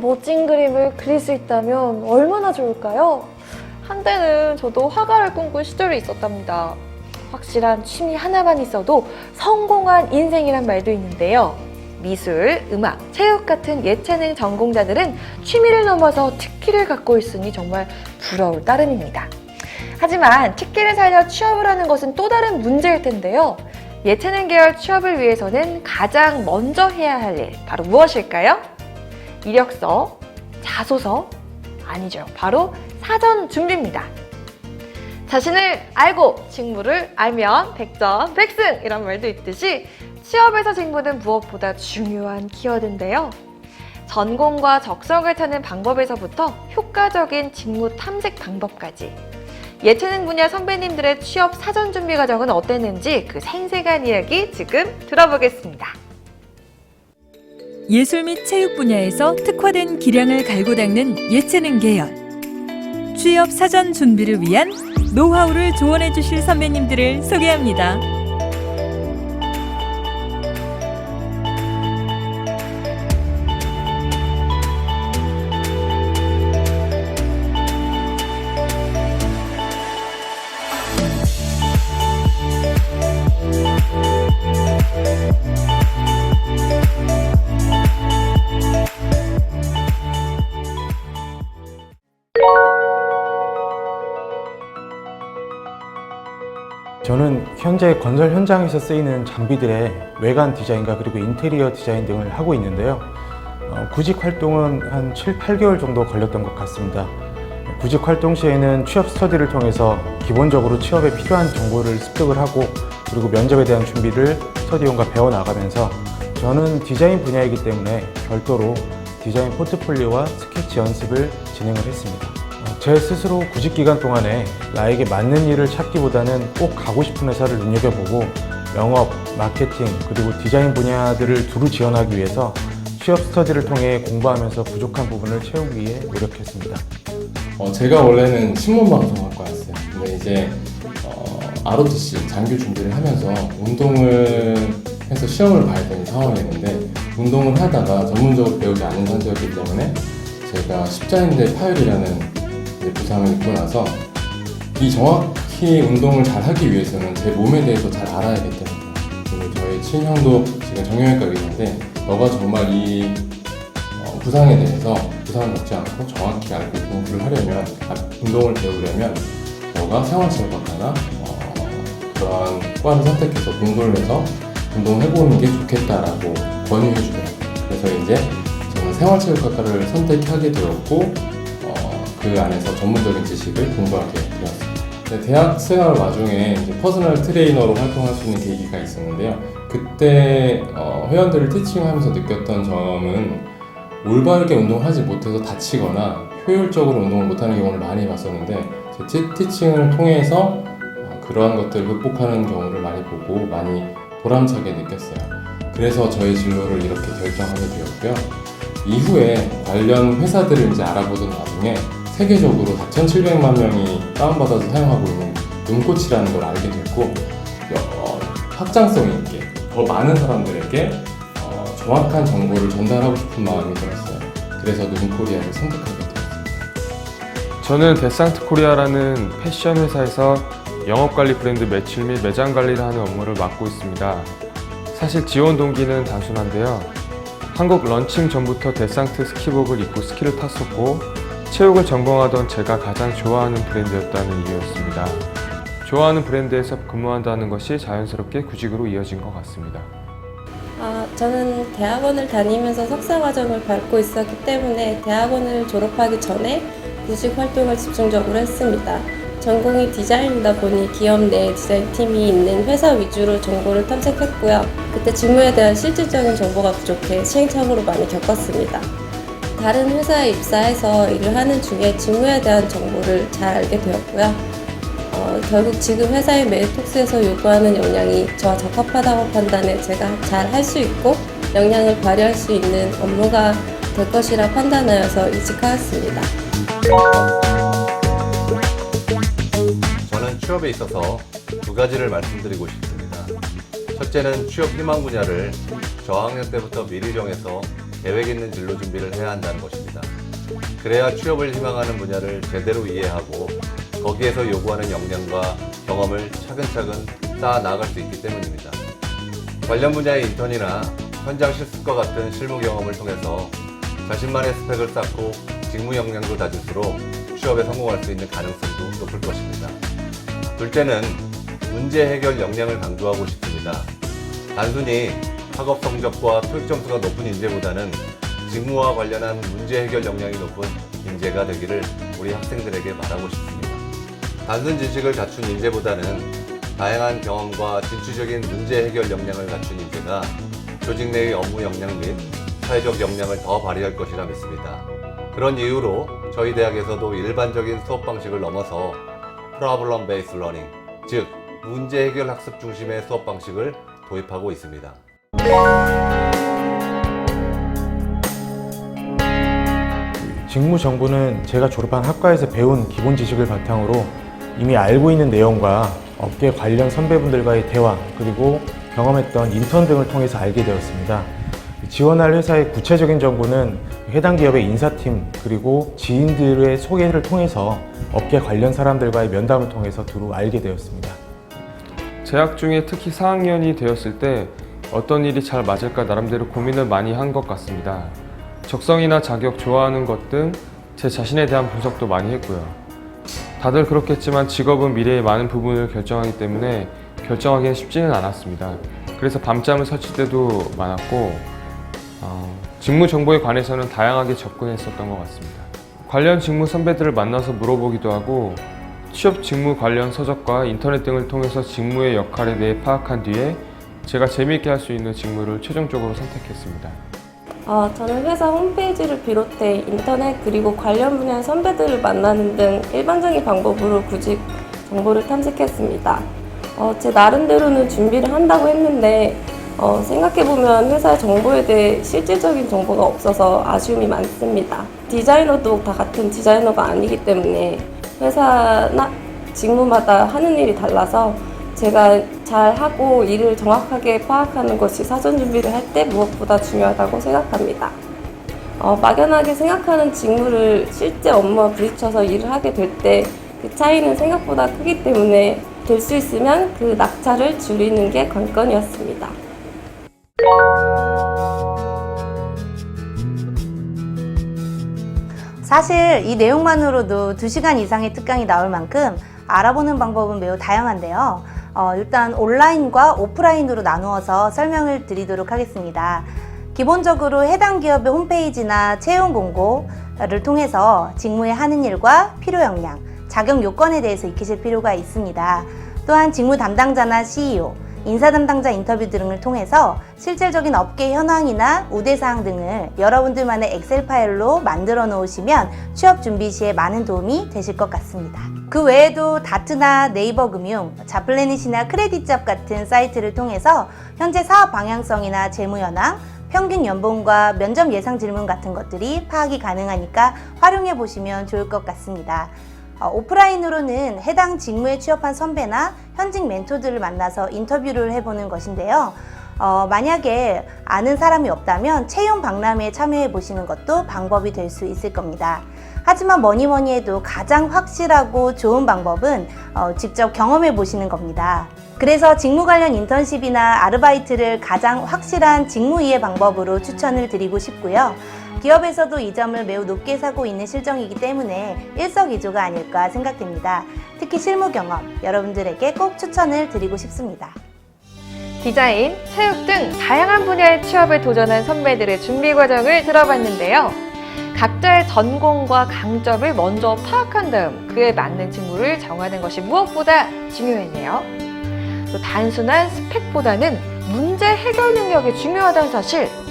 멋진 그림을 그릴 수 있다면 얼마나 좋을까요? 한때는 저도 화가를 꿈꾼 시절이 있었답니다. 확실한 취미 하나만 있어도 성공한 인생이란 말도 있는데요. 미술, 음악, 체육 같은 예체능 전공자들은 취미를 넘어서 특기를 갖고 있으니 정말 부러울 따름입니다. 하지만 특기를 살려 취업을 하는 것은 또 다른 문제일 텐데요. 예체능 계열 취업을 위해서는 가장 먼저 해야 할 일, 바로 무엇일까요? 이력서, 자소서, 아니죠. 바로 사전 준비입니다. 자신을 알고 직무를 알면 백전 백승 이런 말도 있듯이 취업에서 직무는 무엇보다 중요한 키워드인데요. 전공과 적성을 타는 방법에서부터 효과적인 직무 탐색 방법까지 예체능 분야 선배님들의 취업 사전 준비 과정은 어땠는지 그 생생한 이야기 지금 들어보겠습니다. 예술 및 체육 분야에서 특화된 기량을 갈고 닦는 예체능 계열. 취업 사전 준비를 위한 노하우를 조언해 주실 선배님들을 소개합니다. 저는 현재 건설 현장에서 쓰이는 장비들의 외관 디자인과 그리고 인테리어 디자인 등을 하고 있는데요. 어, 구직 활동은 한 7, 8개월 정도 걸렸던 것 같습니다. 구직 활동 시에는 취업 스터디를 통해서 기본적으로 취업에 필요한 정보를 습득을 하고 그리고 면접에 대한 준비를 스터디용과 배워 나가면서 저는 디자인 분야이기 때문에 별도로 디자인 포트폴리오와 스케치 연습을 진행을 했습니다. 어, 제 스스로 구직 기간 동안에 나에게 맞는 일을 찾기보다는 꼭 가고 싶은 회사를 눈여겨보고 영업, 마케팅, 그리고 디자인 분야들을 두루 지원하기 위해서 취업 스터디를 통해 공부하면서 부족한 부분을 채우기 위해 노력했습니다. 어, 제가 원래는 신문방송학과였어요. 근데 이제 어, ROTC 장교 준비를 하면서 운동을 해서 시험을 봐야 되는 상황이었는데 운동을 하다가 전문적으로 배우지 않은 상태였기 때문에 제가 십자인대 파열이라는 이제 부상을 입고 나서 이 정확히 운동을 잘 하기 위해서는 제 몸에 대해서 잘 알아야겠더라고요. 그리고 저희 친형도 지금 정형외과 의사인데 너가 정말 이 어, 부상에 대해서 부상을 먹지 않고 정확히 알고 공부를 하려면 아, 운동을 배우려면 너가 생활체육학과나 어, 그런 과를 선택해서 공부를 해서 운동을 해보는 게 좋겠다라고 권유해 주더라고요. 그래서 이제 저는 생활체육학과를 선택하게 되었고 어, 그 안에서 전문적인 지식을 공부하게 되었습니다. 네, 대학 생활 와중에 퍼스널 트레이너로 활동할 수 있는 계기가 있었는데요. 그때 어, 회원들을 티칭하면서 느꼈던 점은 올바르게 운동을 하지 못해서 다치거나 효율적으로 운동을 못하는 경우를 많이 봤었는데 제 티- 티칭을 통해서 어, 그러한 것들을 극복하는 경우를 많이 보고 많이 보람차게 느꼈어요. 그래서 저의 진로를 이렇게 결정하게 되었고요. 이후에 관련 회사들을 이제 알아보던 와중에 세계적으로 4,700만 명이 다운받아서 사용하고 있는 눈꽃이라는 걸 알게 됐고 어, 확장성 있게 더 많은 사람들에게 어, 정확한 정보를 전달하고 싶은 마음이 들었어요. 그래서 눈코리아를 선택하게 되었습니다. 저는 데상트 코리아라는 패션 회사에서 영업관리 브랜드 매출 및 매장 관리를 하는 업무를 맡고 있습니다. 사실 지원 동기는 단순한데요. 한국 런칭 전부터 데상트 스키복을 입고 스키를 탔었고 체육을 전공하던 제가 가장 좋아하는 브랜드였다는 이유였습니다. 좋아하는 브랜드에서 근무한다는 것이 자연스럽게 구직으로 이어진 것 같습니다. 아, 저는 대학원을 다니면서 석사 과정을 밟고 있었기 때문에 대학원을 졸업하기 전에 구직 활동을 집중적으로 했습니다. 전공이 디자인이다 보니 기업 내 디자인 팀이 있는 회사 위주로 정보를 탐색했고요. 그때 직무에 대한 실질적인 정보가 부족해 시행착오를 많이 겪었습니다. 다른 회사에 입사해서 일을 하는 중에 직무에 대한 정보를 잘 알게 되었고요. 어, 결국 지금 회사의 메리톡스에서 요구하는 역량이 저와 적합하다고 판단해 제가 잘 할 수 있고 역량을 발휘할 수 있는 업무가 될 것이라 판단하여서 이직하였습니다. 저는 취업에 있어서 두 가지를 말씀드리고 싶습니다. 첫째는 취업 희망 분야를 저학년 때부터 미리 정해서 계획 있는 진로 준비를 해야 한다는 것입니다. 그래야 취업을 희망하는 분야를 제대로 이해하고 거기에서 요구하는 역량과 경험을 차근차근 쌓아 나갈 수 있기 때문입니다. 관련 분야의 인턴이나 현장 실습과 같은 실무 경험을 통해서 자신만의 스펙을 쌓고 직무 역량도 다질수록 취업에 성공할 수 있는 가능성도 높을 것입니다. 둘째는 문제 해결 역량을 강조하고 싶습니다. 단순히 학업 성적과 토익 점수가 높은 인재보다는 직무와 관련한 문제 해결 역량이 높은 인재가 되기를 우리 학생들에게 말하고 싶습니다. 단순 지식을 갖춘 인재보다는 다양한 경험과 진취적인 문제 해결 역량을 갖춘 인재가 조직 내의 업무 역량 및 사회적 역량을 더 발휘할 것이라 믿습니다. 그런 이유로 저희 대학에서도 일반적인 수업 방식을 넘어서 Problem Based Learning, 즉 문제 해결 학습 중심의 수업 방식을 도입하고 있습니다. 직무 정보는 제가 졸업한 학과에서 배운 기본 지식을 바탕으로 이미 알고 있는 내용과 업계 관련 선배분들과의 대화 그리고 경험했던 인턴 등을 통해서 알게 되었습니다. 지원할 회사의 구체적인 정보는 해당 기업의 인사팀 그리고 지인들의 소개를 통해서 업계 관련 사람들과의 면담을 통해서 두루 알게 되었습니다. 재학 중에 특히 4학년이 되었을 때 어떤 일이 잘 맞을까 나름대로 고민을 많이 한 것 같습니다. 적성이나 자격, 좋아하는 것 등 제 자신에 대한 분석도 많이 했고요. 다들 그렇겠지만 직업은 미래의 많은 부분을 결정하기 때문에 결정하기는 쉽지는 않았습니다. 그래서 밤잠을 설칠 때도 많았고 어, 직무 정보에 관해서는 다양하게 접근했었던 것 같습니다. 관련 직무 선배들을 만나서 물어보기도 하고 취업 직무 관련 서적과 인터넷 등을 통해서 직무의 역할에 대해 파악한 뒤에 제가 재미있게 할 수 있는 직무를 최종적으로 선택했습니다. 어, 저는 회사 홈페이지를 비롯해 인터넷 그리고 관련 분야의 선배들을 만나는 등 일반적인 방법으로 구직 정보를 탐색했습니다. 어, 제 나름대로는 준비를 한다고 했는데 어, 생각해보면 회사 정보에 대해 실질적인 정보가 없어서 아쉬움이 많습니다. 디자이너도 다 같은 디자이너가 아니기 때문에 회사나 직무마다 하는 일이 달라서 제가 잘 하고 일을 정확하게 파악하는 것이 사전 준비를 할 때 무엇보다 중요하다고 생각합니다. 어, 막연하게 생각하는 직무를 실제 업무와 부딪혀서 일을 하게 될 때 그 차이는 생각보다 크기 때문에 될 수 있으면 그 낙차를 줄이는 게 관건이었습니다. 사실 이 내용만으로도 2시간 이상의 특강이 나올 만큼 알아보는 방법은 매우 다양한데요. 어, 일단 온라인과 오프라인으로 나누어서 설명을 드리도록 하겠습니다. 기본적으로 해당 기업의 홈페이지나 채용 공고를 통해서 직무에 하는 일과 필요 역량, 자격 요건에 대해서 익히실 필요가 있습니다. 또한 직무 담당자나 CEO, 인사 담당자 인터뷰 등을 통해서 실질적인 업계 현황이나 우대사항 등을 여러분들만의 엑셀 파일로 만들어 놓으시면 취업 준비 시에 많은 도움이 되실 것 같습니다. 그 외에도 다트나 네이버 금융, 자플래닛이나 크레딧잡 같은 사이트를 통해서 현재 사업 방향성이나 재무 현황, 평균 연봉과 면접 예상 질문 같은 것들이 파악이 가능하니까 활용해 보시면 좋을 것 같습니다. 어, 오프라인으로는 해당 직무에 취업한 선배나 현직 멘토들을 만나서 인터뷰를 해보는 것인데요. 어, 만약에 아는 사람이 없다면 채용 박람회에 참여해 보시는 것도 방법이 될 수 있을 겁니다. 하지만 뭐니 뭐니 해도 가장 확실하고 좋은 방법은 어, 직접 경험해 보시는 겁니다. 그래서 직무 관련 인턴십이나 아르바이트를 가장 확실한 직무 이해 방법으로 추천을 드리고 싶고요. 기업에서도 이 점을 매우 높게 사고 있는 실정이기 때문에 일석이조가 아닐까 생각됩니다. 특히 실무 경험 여러분들에게 꼭 추천을 드리고 싶습니다. 디자인, 체육 등 다양한 분야의 취업에 도전한 선배들의 준비 과정을 들어봤는데요. 각자의 전공과 강점을 먼저 파악한 다음 그에 맞는 직무를 정하는 것이 무엇보다 중요했네요. 또 단순한 스펙보다는 문제 해결 능력이 중요하다는 사실.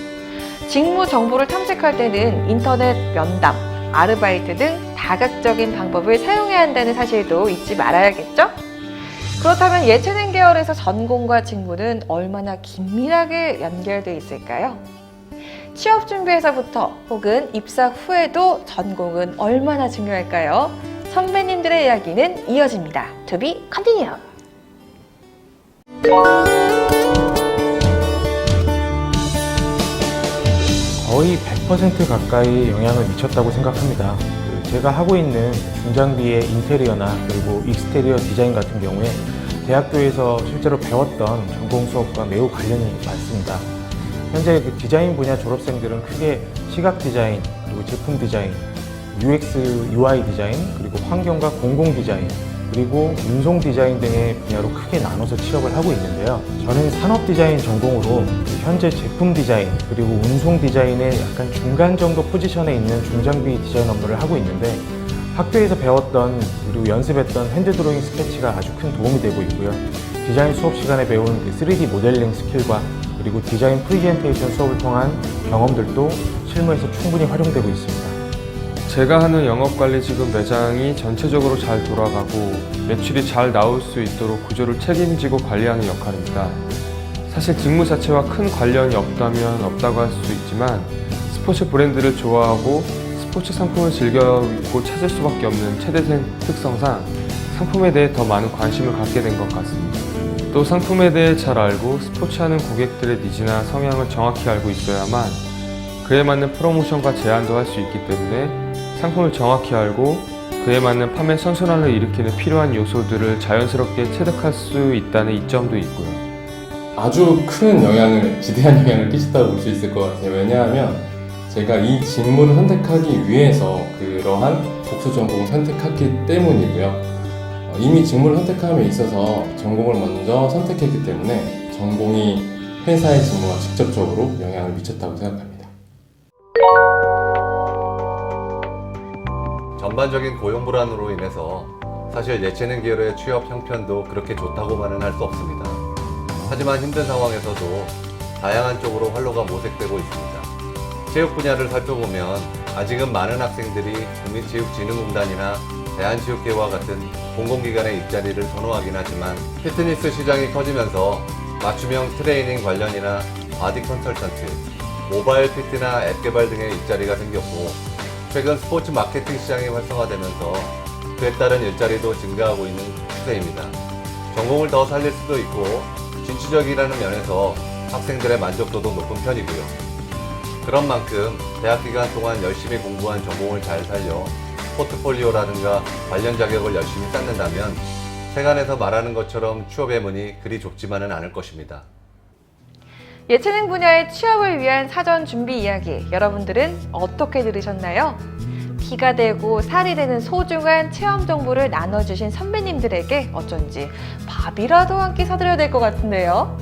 직무 정보를 탐색할 때는 인터넷 면담, 아르바이트 등 다각적인 방법을 사용해야 한다는 사실도 잊지 말아야겠죠? 그렇다면 예체능 계열에서 전공과 직무는 얼마나 긴밀하게 연결되어 있을까요? 취업 준비에서부터 혹은 입사 후에도 전공은 얼마나 중요할까요? 선배님들의 이야기는 이어집니다. To be continued. 거의 100% 가까이 영향을 미쳤다고 생각합니다. 그 제가 하고 있는 중장비의 인테리어나 그리고 익스테리어 디자인 같은 경우에 대학교에서 실제로 배웠던 전공 수업과 매우 관련이 많습니다. 현재 그 디자인 분야 졸업생들은 크게 시각 디자인, 그리고 제품 디자인, UX, UI 디자인, 그리고 환경과 공공 디자인, 그리고 운송 디자인 등의 분야로 크게 나눠서 취업을 하고 있는데요. 저는 산업 디자인 전공으로 현재 제품 디자인 그리고 운송 디자인의 약간 중간 정도 포지션에 있는 중장비 디자인 업무를 하고 있는데 학교에서 배웠던 그리고 연습했던 핸드 드로잉 스케치가 아주 큰 도움이 되고 있고요. 디자인 수업 시간에 배운 그 3D 모델링 스킬과 그리고 디자인 프리젠테이션 수업을 통한 경험들도 실무에서 충분히 활용되고 있습니다. 제가 하는 영업관리 지금 매장이 전체적으로 잘 돌아가고 매출이 잘 나올 수 있도록 구조를 책임지고 관리하는 역할입니다. 사실 직무 자체와 큰 관련이 없다면 없다고 할 수 있지만 스포츠 브랜드를 좋아하고 스포츠 상품을 즐겨 입고 찾을 수밖에 없는 최대생 특성상 상품에 대해 더 많은 관심을 갖게 된 것 같습니다. 또 상품에 대해 잘 알고 스포츠하는 고객들의 니즈나 성향을 정확히 알고 있어야만 그에 맞는 프로모션과 제안도 할 수 있기 때문에 상품을 정확히 알고 그에 맞는 판매 선순환을 일으키는 필요한 요소들을 자연스럽게 체득할 수 있다는 이점도 있고요. 아주 큰 영향을, 지대한 영향을 끼쳤다고 볼 수 있을 것 같아요. 왜냐하면 제가 이 직무를 선택하기 위해서 그러한 복수 전공을 선택했기 때문이고요. 어, 이미 직무를 선택함에 있어서 전공을 먼저 선택했기 때문에 전공이 회사의 직무와 직접적으로 영향을 미쳤다고 생각합니다. 전반적인 고용 불안으로 인해서 사실 예체능 계열의 취업 형편도 그렇게 좋다고만은 할 수 없습니다. 하지만 힘든 상황에서도 다양한 쪽으로 활로가 모색되고 있습니다. 체육 분야를 살펴보면 아직은 많은 학생들이 국민체육진흥공단이나 대한체육회와 같은 공공기관의 입자리를 선호하긴 하지만 피트니스 시장이 커지면서 맞춤형 트레이닝 관련이나 바디 컨설턴트, 모바일 피트나 앱 개발 등의 입자리가 생겼고 최근 스포츠 마케팅 시장이 활성화되면서 그에 따른 일자리도 증가하고 있는 추세입니다. 전공을 더 살릴 수도 있고 진취적이라는 면에서 학생들의 만족도도 높은 편이고요. 그런 만큼 대학 기간 동안 열심히 공부한 전공을 잘 살려 포트폴리오라든가 관련 자격을 열심히 쌓는다면 세간에서 말하는 것처럼 취업의 문이 그리 좁지만은 않을 것입니다. 예체능 분야의 취업을 위한 사전 준비 이야기 여러분들은 어떻게 들으셨나요? 피가 되고 살이 되는 소중한 체험 정보를 나눠주신 선배님들에게 어쩐지 밥이라도 한 끼 사드려야 될 것 같은데요.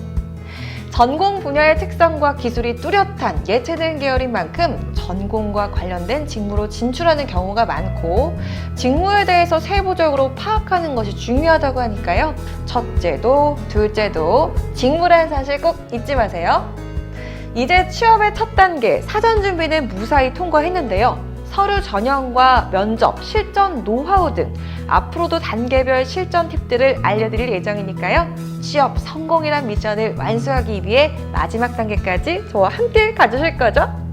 전공 분야의 특성과 기술이 뚜렷한 예체능 계열인 만큼 전공과 관련된 직무로 진출하는 경우가 많고 직무에 대해서 세부적으로 파악하는 것이 중요하다고 하니까요. 첫째도 둘째도 직무라는 사실 꼭 잊지 마세요. 이제 취업의 첫 단계 사전 준비는 무사히 통과했는데요. 서류 전형과 면접, 실전 노하우 등 앞으로도 단계별 실전 팁들을 알려드릴 예정이니까요. 취업 성공이란 미션을 완수하기 위해 마지막 단계까지 저와 함께 가주실 거죠?